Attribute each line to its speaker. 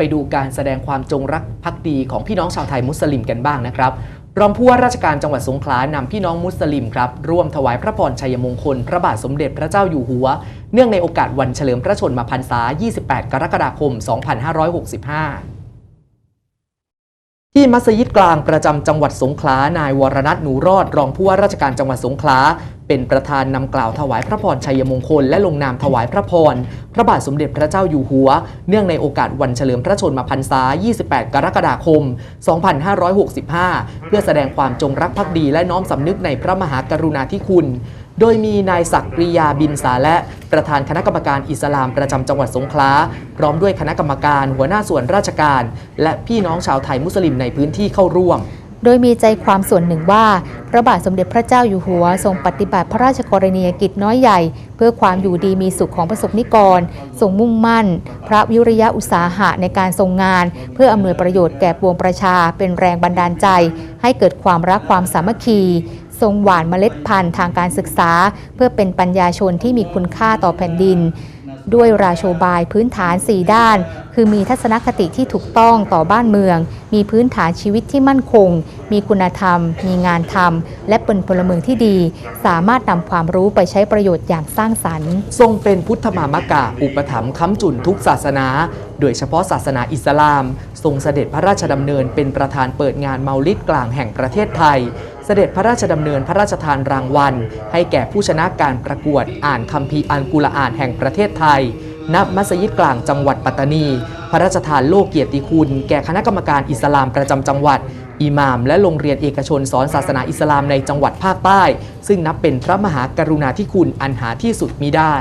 Speaker 1: ไปดูการแสดงความจงรักภักดีของพี่น้องชาวไทยมุสลิมกันบ้างนะครับรองผู้ว่าราชการจังหวัดสงขลานำพี่น้องมุสลิมครับร่วมถวายพระพรชัยมงคล พระบาทสมเด็จพระเจ้าอยู่หัว เนื่องในโอกาสวันเฉลิมพระชนมพรรษา 28 กรกฎาคม 2565 ที่มัสยิดกลางประจำจังหวัดสงขลา นายวรนัทหนูรอด รองผู้ว่าราชการจังหวัดสงขลา เป็นประธานนำกล่าวถวายพระพรชัยมงคล และลงนามถวายพระพร พระบาทสมเด็จพระเจ้าอยู่หัว เนื่องในโอกาสวันเฉลิมพระชนมพรรษา 28 กรกฎาคม 2565 เพื่อแสดงความจงรักภักดีและน้อมสำนึกในพระมหากรุณาธิคุณ โดยมีนายศักดิ์ปริยาบินสาและประธานคณะกรรมการอิสลามประจำจังหวัดสงขลาพร้อมด้วยคณะกรรมการหัวหน้าส่วนราชการ และพี่น้องชาวไทยมุสลิมในพื้นที่เข้าร่วม
Speaker 2: โดยมีใจความส่วนหนึ่งว่า พระบาทสมเด็จพระเจ้าอยู่หัว ทรงปฏิบัติพระราชกรณียกิจน้อยใหญ่ เพื่อความอยู่ดีมีสุขของประสบนิกรทรงมุ่งมั่น พระวิริยะอุตสาหะในการทรงงาน เพื่ออำนวยประโยชน์แก่ปวงประชาเป็นแรงบันดาลใจ ให้เกิดความรักความสามัคคี ทรงหว่านเมล็ดพันธุ์ทางการศึกษา เพื่อเป็นปัญญาชนที่มีคุณค่าต่อแผ่นดิน ด้วยราโชบายพื้นฐาน 4 ด้าน คือมีทัศนคติที่ถูกต้องต่อบ้านเมือง มีพื้นฐานชีวิตที่มั่นคง มีคุณธรรม มีงานทำและเป็นพลเมืองที่ดี สามารถนำความรู้ไปใช้ประโยชน์อย่างสร้างสรรค์
Speaker 1: ทรงเป็นพุทธมามกะอุปถัมภ์ค้ำจุนทุกศาสนา โดยเฉพาะศาสนาอิสลาม ทรงเสด็จพระราชดำเนินเป็นประธานเปิดงานเมาลิดกลางแห่งประเทศไทย สด็จพระราชดำเนินพระราชทานรางวัล ให้แก่ผู้ชนะการประกวดอ่านคัมภีร์อัลกุรอานแห่งประเทศไทย ณ มัสยิดกลางจังหวัดปัตตานี พระราชทานโลกเกียรติคุณ แก่คณะกรรมการอิสลามประจำจังหวัด อิหม่าม และโรงเรียนเอกชนสอนศาสนาอิสลามในจังหวัดภาคใต้ ซึ่งนับเป็นพระมหากรุณาธิคุณอันหาที่สุดมิได้